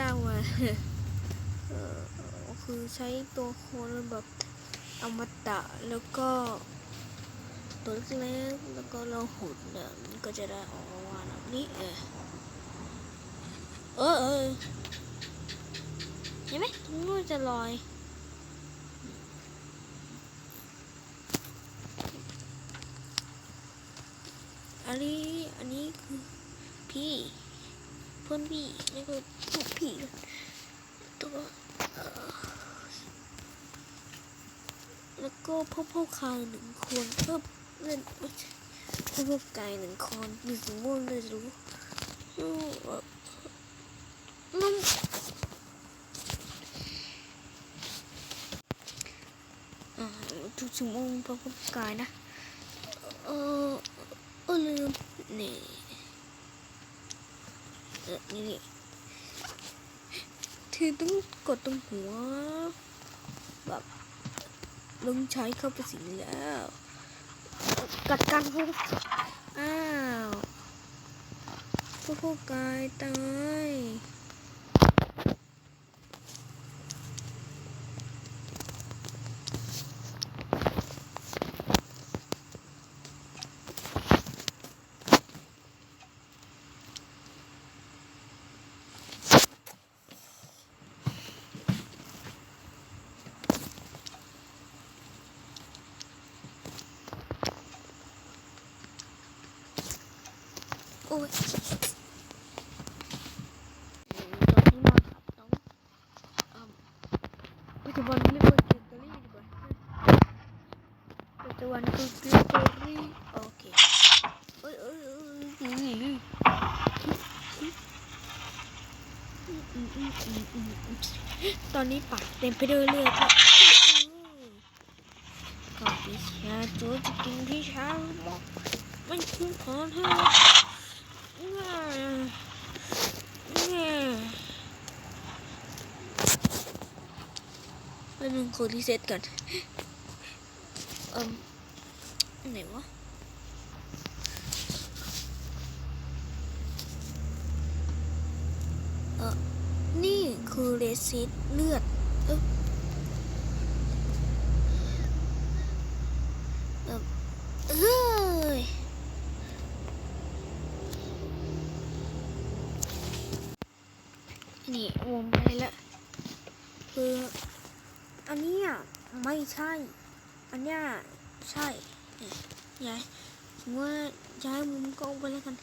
สร้างมาเออคือใช้ตัวโคนแบบอมตะแล้วก็ตัวเล็กๆแล้วก็เราหุ่นเนี่ยมันก็จะได้ออกมาแบบนี้เออเออเออเห็นไหมตรงนู้นจะลอยอันนี้อันนี้คือพี่ พื่อนพี่นี่คือพวกพี่ตัวแล้วก็พ่อพ่อคางหนึ่งคนเพิ่มเล่นพ่อพ่อไก่หนึ่งคนมีสีม่วงเลยรู้อืมเอ่นทุกสีม่วงพ่อพ่อไก่นะ เออเออลืมนี่ นี่เธอต้องกดตรงหัว แบบลงใช้เข้าไปสิแล้ว กัดกันพวกอ้าวพวกพวกกายตาย โอ้ยตอนที่มาขับต้องอ่าปัจจุบันเรียกว่าเกตเตอรี่ดีกว่าปัจจุบันคือเกตเตอรี่โอเคเอ้ยเอ้ยเอ้ยอืมอืมอืมอืมอืมอืมตอนนี้ปากเต็มไปด้วยเลือดแล้วก่อนที่ชาจูจะกินที่ชาบอกมันคุ้มของเธอ ไปหนึ่งขอรีเซ็ตก่อนเอ่มไหนวะเออนี่คือเรซิตเลือดเออเออเอ้ย นี่วงไปแล้วคืออันนี้ไม่ใช่ อันนี้ใช่ย้ายว่าย้ายมุมกล้องไปแล้วกัน